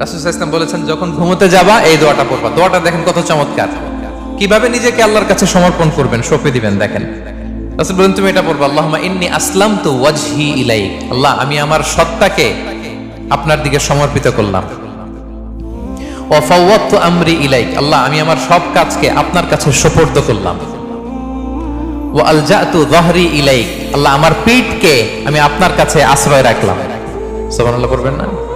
রাসুল ইসলাম বলেছেন, যখন ঘুমোতে যাবা, এই দোয়াটা পড়বা। দোয়াটা দেখেন কত চমৎকার। কীভাবে নিজেকে আল্লাহর কাছে সমর্পণ করবেন, সঁপে দিবেন, দেখেন। রাসুল বলেন, তুমি এটা আল্লাহুম্মা ইন্নি আসলাম তো ওয়াজহি ইলাইক। আল্লাহ, আমি আমার সত্তাকে আপনার দিকে সমর্পিত করলাম। আমরি ইলাইক। আল্লাহ, আমি আমার সব কাজকে আপনার কাছে সোপর্দ করলাম। ও যহরি ইলাইক। আল্লাহ, আমার পিঠকে আমি আপনার কাছে আশ্রয় রাখলাম। সুবহানাল্লাহ পড়বেন না?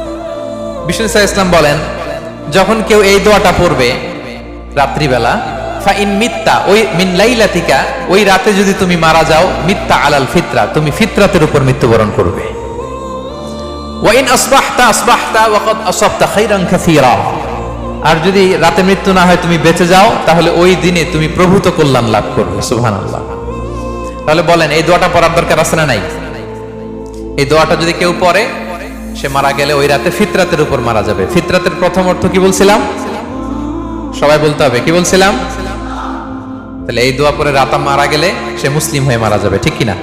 বিষ্ণু ইসা ইসলাম বলেন, যখন কেউ এই দোয়াটা পড়বে রাত্রিবেলা ফা ইন মিত্তা, ওই মিন লাইলাতিকা, ওই রাতে যদি তুমি মারা যাও, মিত্তা আলাল ফিতরা, তুমি ফিতরাতের উপর মৃত্যুবরণ করবে। ওয়া ইন আসবাহতা আসবাহতা ওয়া কদ আসাবতা খাইরান কাসীরা। আর যদি রাতে মৃত্যু না হয় তুমি বেঁচে যাও, তাহলে ওই দিনে তুমি প্রভূত কল্যাণ লাভ করবে, সুবহানাল্লাহ। তাহলে বলেন, এই দোয়াটা পড়ার দরকার আছে না নাই? এই দোয়াটা যদি কেউ পড়ে সে মারা গেলে ওই রাতে ফিতরাতের উপর মারা যাবে। ফিতরাতের প্রথম অর্থ কি বলছিলাম? সবাই বলতে হবে, কি বলছিলাম? তাহলে এই দোয়া পরে রাতা মারা গেলে সে মুসলিম হয়ে মারা যাবে, ঠিক কিনা?